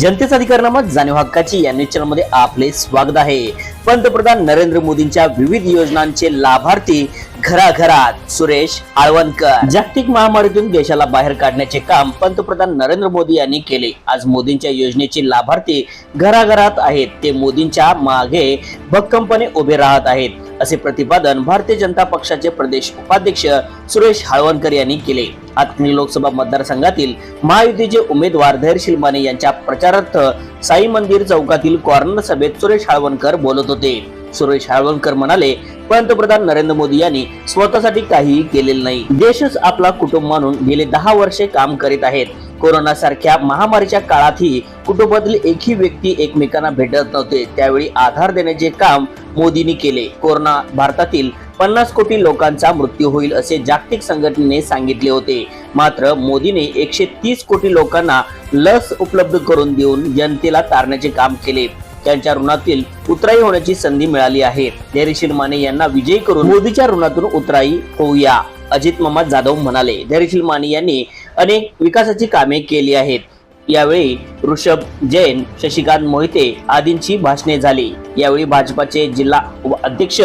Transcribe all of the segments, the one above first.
जनतेचा अधिकारनामा जाणीव हक्काची या न्यूज चॅनलमध्ये आपले स्वागत आहे. पंतप्रधान नरेंद्र मोदींच्या विविध योजनांचे लाभार्थी घराघरात सुरेश आळवणकर. जागतिक महामारीतून देशाला बाहेर काढण्याचे काम पंतप्रधान नरेंद्र मोदी यांनी केले. आज मोदींच्या योजनेचे लाभार्थी घराघरात आहेत. ते मोदींच्या मागे भक्कमपणे उभे राहत आहेत असे प्रतिपादन भारतीय जनता पक्षाचे प्रदेश उपाध्यक्ष सुरेश हाळवणकर यांनी केले. आत्मी लोकसभा मतदारसंघातील महायुतीचे उमेदवार धैर्यशील माने यांच्या प्रचारार्थ साई मंदिर चौकातील कॉर्नर सभेत सुरेश हाळवणकर बोलत होते. सुरेश हळवणकर म्हणाले पंतप्रधान नरेंद्र मोदी यांनी स्वतःसाठी काहीही केलेलं नाही. देशच आपला कुटुंब म्हणून गेले दहा वर्षे काम करीत आहेत. कोरोना सारख्या महामारीच्या काळातही कुटुंबातील एकही व्यक्ती एकमेकांना भेटत नव्हते. त्यावेळी आधार देण्याचे काम मोदींनी केले. कोरोना भारतातील पन्नास कोटी लोकांचा मृत्यू होईल असे जागतिक संघटनेने सांगितले होते. मात्र मोदीने एकशे तीस कोटी लोकांना लस उपलब्ध करून देऊन जनतेला तारण्याचे काम केले. त्यांच्या ऋणातील उतराई होण्याची संधी मिळाली आहे. धैर्यशील माने यांना विजयी करून मोदीच्या ऋणातून उतराई होऊया. अजित ममा जाधव म्हणाले धैर्यशील माने यांनी अनेक विकासाची कामे केली आहेत. यावेळी ऋषभ जैन शशिकांत मोहिते आदींची भाषणे झाली. यावेळी भाजपाचे जिल्हा अध्यक्ष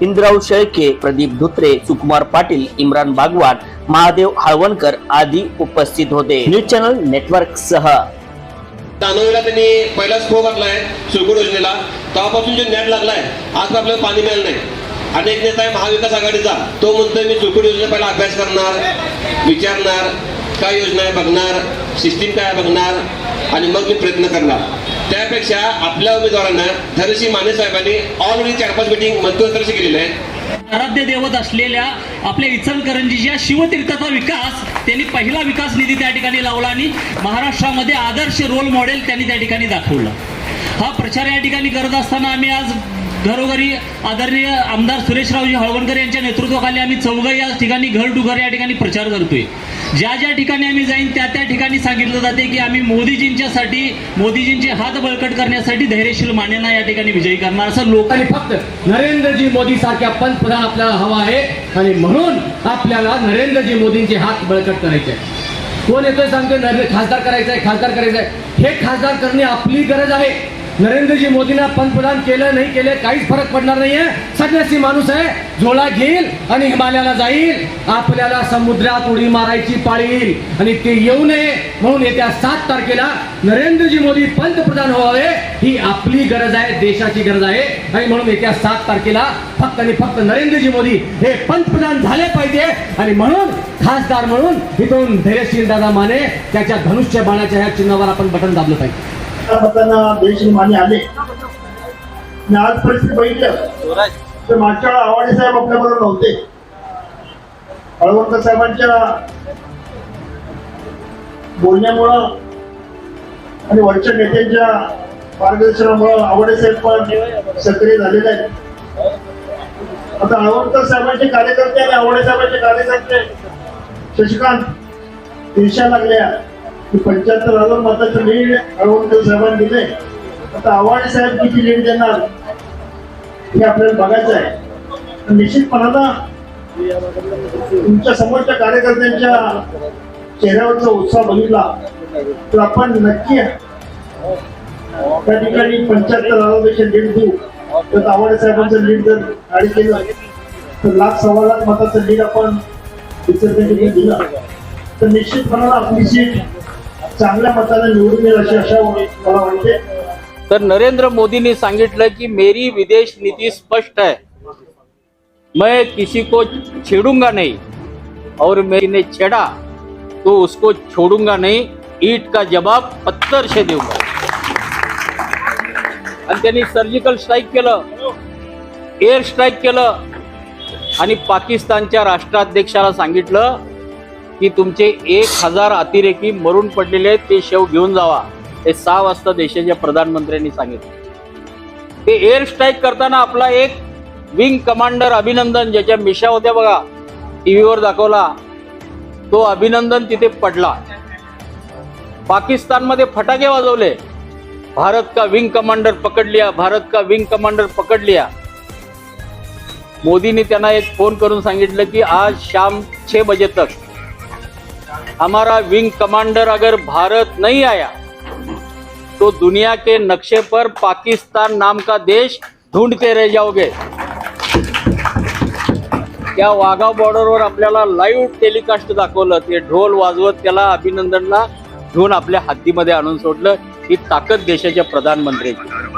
इंद्राव शेळके प्रदीप धुत्रे सुकुमार पाटील इम्रान बागवान महादेव हाळवणकर आदी उपस्थित होते. न्यूज चॅनल नेटवर्क सह तांदूळला त्यांनी पहिला घातला आहे सुरकुड योजनेला. तेव्हापासून जो नेट लागलाय आज आपल्याला पाणी मिळालं नाही. आणि एक नेता आहे महाविकास आघाडीचा. तो म्हणतोय मी सुरकुड योजने पहिला अभ्यास करणार विचारणार काय योजना आहे बघणार सिस्टीम काय बघणार आणि मग मी प्रयत्न करणार. त्यापेक्षा आपल्या उमेदवारांना धनश्री माने साहेबांनी ऑलरेडी चार पाच मिटिंग मध्यंतराशी केलेले आहे आराध्य देवत असलेल्या आपल्या इचलकरंजीच्या शिवतीर्थाचा विकास त्यांनी पहिला विकास निधी त्या ठिकाणी लावला आणि महाराष्ट्रामध्ये आदर्श रोल मॉडेल त्यांनी त्या ठिकाणी दाखवलं. हा प्रचार या ठिकाणी करत असताना आम्ही आज घरोघरी आदरणीय आमदार सुरेशरावजी हळवणकर यांच्या नेतृत्वाखाली आम्ही चौघ या ठिकाणी घर टू घर या ठिकाणी प्रचार करतोय. ज्या ज्या ठिकाणी आम्ही जाईन त्या त्या ठिकाणी सांगितलं जाते की आम्ही मोदीजींच्यासाठी मोदीजींचे हात बळकट करण्यासाठी धैर्यशील मानेना या ठिकाणी विजयी करणार. असं लोक आणि फक्त नरेंद्रजी मोदी सारख्या पंतप्रधान आपल्याला हवा आहे. आणि म्हणून आपल्याला नरेंद्रजी मोदींचे हात बळकट करायचे कोण येतोय सांगतोय? खासदार करायचं आहे खासदार करायचं आहे हे खासदार करणे आपली गरज आहे. नरेंद्रजी मोदींना पंतप्रधान केलं नाही केलं काहीच फरक पडणार नाहीये. सन्यासी माणूस आहे झोळा घेईल आणि हिमालयाला जाईल. आपल्याला समुद्रात उडी मारायची पाळी येईल आणि ते येऊ नये म्हणून येत्या सात तारखेला नरेंद्रजी मोदी पंतप्रधान व्हावे ही आपली गरज आहे देशाची गरज आहे. आणि म्हणून येत्या सात तारखेला फक्त आणि फक्त नरेंद्रजी मोदी हे पंतप्रधान झाले पाहिजे. आणि म्हणून खासदार म्हणून इथून धैर्यशील दादा माने त्याच्या धनुष्य बाणाच्या ह्या चिन्हावर आपण बटन दाबलं पाहिजे. मतांना देश माने आले आज परिस्थिती बघितलं. तर मागच्या वेळा आवाडे साहेब आपल्या बरोबर नव्हते. हळवंकर साहेबांच्या बोलण्यामुळं आणि वरच्या नेत्यांच्या मार्गदर्शनामुळं आवडे साहेब पण सक्रिय झालेले आहेत. आता हळवंकर साहेबांचे कार्यकर्ते आणि आवडे साहेबांचे कार्यकर्ते शशिकांत दिशा लागल्या पंच्याहत्तर हजार मताचं लीड अळवणकर साहेबांनी दिले आता आव्हाड साहेब किती लीड देणार हे आपल्याला बघायचं आहे. निश्चितपणाला तुमच्या समोरच्या कार्यकर्त्यांच्या चेहऱ्यावरचा उत्साह बघितला तर आपण नक्की त्या ठिकाणी पंच्याहत्तर हजारपेक्षा लीड देऊ. तर आव्हाड साहेबांचं लीड जर गाडी केलं तर लाख सव्वा लाख मताचं लीड आपण दिलं. तर निश्चितपणाला आपली सीट चांगल्या मताने निवडून येईल अशी आशा मला वाटते. तर नरेंद्र मोदींनी सांगितलं की मेरी विदेश नीति स्पष्ट है मैं किसी को छेड़ूंगा नहीं. और मैंने छेड़ा तो उसको छोड़ूंगा नहीं. ईट का जवाब पत्थर से देऊंगा. आणि त्यांनी सर्जिकल स्ट्राईक केलं. एअर स्ट्राईक केलं. आणि पाकिस्तानच्या राष्ट्राध्यक्षाला सांगितलं की तुमचे एक हजार अतिरेकी मरून पडलेले आहेत ते शेव घेऊन जावा. हे सहा वाजता देशाच्या प्रधानमंत्र्यांनी सांगितलं. ते एअर स्ट्राईक करताना आपला एक विंग कमांडर अभिनंदन ज्याच्या मिशा होत्या बघा टीव्हीवर दाखवला. तो अभिनंदन तिथे पडला. पाकिस्तानमध्ये फटाके वाजवले. भारत का विंग कमांडर पकड लिया भारत का विंग कमांडर पकड लिया मोदी त्यांना एक फोन करून सांगितलं की आज शाम छे बजे तक हमारा विंग कमांडर अगर भारत नहीं आया तो दुनिया के नक्शे पर पाकिस्तान नाम का देश ढूंढते रह जाओगे। त्या वाघा बॉर्डरवर आपल्याला लाईव्ह टेलिकास्ट दाखवलं? ते ढोल वाजवत त्याला अभिनंदनला घेऊन आपल्या हद्दीमध्ये आणून सोडलं. ही ताकद देशाच्या प्रधानमंत्र्यांची.